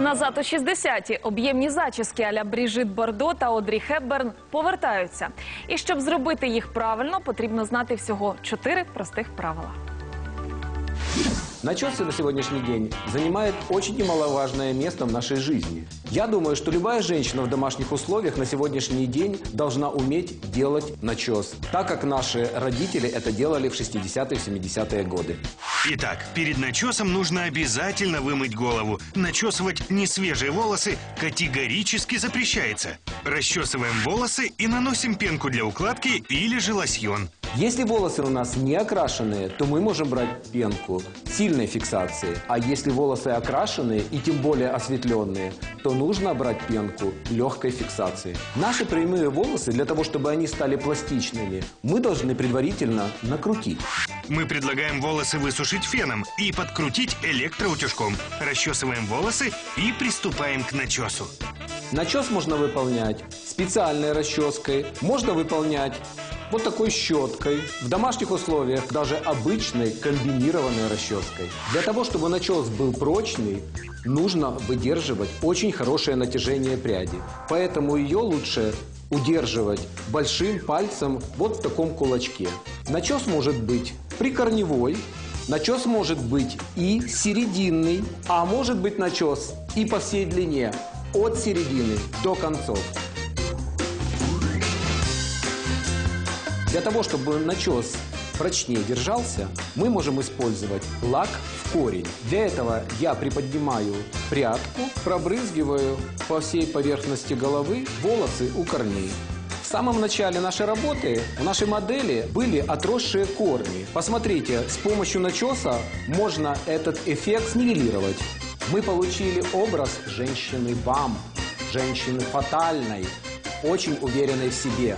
Назад у 60-ті об'ємні зачіски аля Бріжит Бордо та Одрі Хепберн повертаються. І щоб зробити їх правильно, потрібно знати всього чотири простих правила. Начесы на сегодняшний день занимают очень немаловажное место в нашей жизни. Я думаю, что любая женщина в домашних условиях на сегодняшний день должна уметь делать начес, так как наши родители это делали в 60-е 70-е годы. Итак, перед начесом нужно обязательно вымыть голову. Начесывать несвежие волосы категорически запрещается. Расчесываем волосы и наносим пенку для укладки или же лосьон. Если волосы у нас не окрашенные, то мы можем брать пенку сильной фиксации. А если волосы окрашенные и тем более осветленные, то нужно брать пенку легкой фиксации. Наши прямые волосы, для того, чтобы они стали пластичными, мы должны предварительно накрутить. Мы предлагаем волосы высушить феном и подкрутить электроутюжком. Расчесываем волосы и приступаем к начесу. Начес можно выполнять специальной расческой, можно выполнять вот такой щеткой, в домашних условиях даже обычной комбинированной расческой. Для того, чтобы начес был прочный, нужно выдерживать очень хорошее натяжение пряди. Поэтому ее лучше удерживать большим пальцем вот в таком кулачке. Начес может быть прикорневой, начес может быть и серединный, а может быть начес и по всей длине, от середины до концов. Для того, чтобы начес прочнее держался, мы можем использовать лак в корень. Для этого я приподнимаю прядку, пробрызгиваю по всей поверхности головы волосы у корней. В самом начале нашей работы в нашей модели были отросшие корни. Посмотрите, с помощью начеса можно этот эффект снивелировать. Мы получили образ женщины бам, женщины фатальной, очень уверенной в себе.